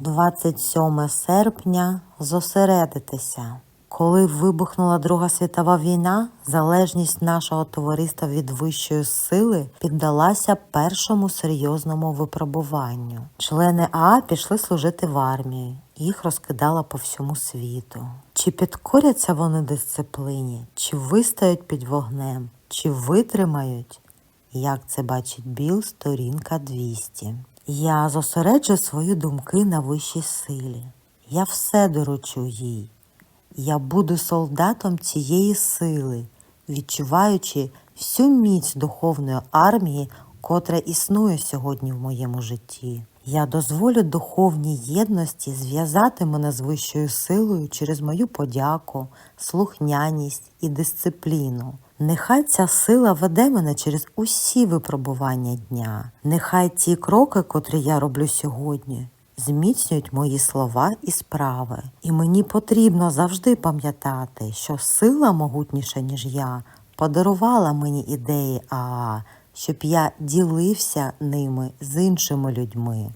27 серпня зосередитися. Коли вибухнула Друга світова війна, залежність нашого товариства від вищої сили піддалася першому серйозному випробуванню. Члени АА пішли служити в армію, їх розкидало по всьому світу. Чи підкоряться вони дисципліні, чи вистоять під вогнем, чи витримають? Як це бачить Біл, сторінка 200. Я зосереджу свої думки на вищій силі. Я все доручу їй. Я буду солдатом цієї сили, відчуваючи всю міць духовної армії, котра існує сьогодні в моєму житті. Я дозволю духовній єдності зв'язати мене з вищою силою через мою подяку, слухняність і дисципліну. Нехай ця сила веде мене через усі випробування дня. Нехай ті кроки, котрі я роблю сьогодні, зміцнюють мої слова і справи. І мені потрібно завжди пам'ятати, що сила могутніша, ніж я, подарувала мені ідеї АА, щоб я ділився ними з іншими людьми.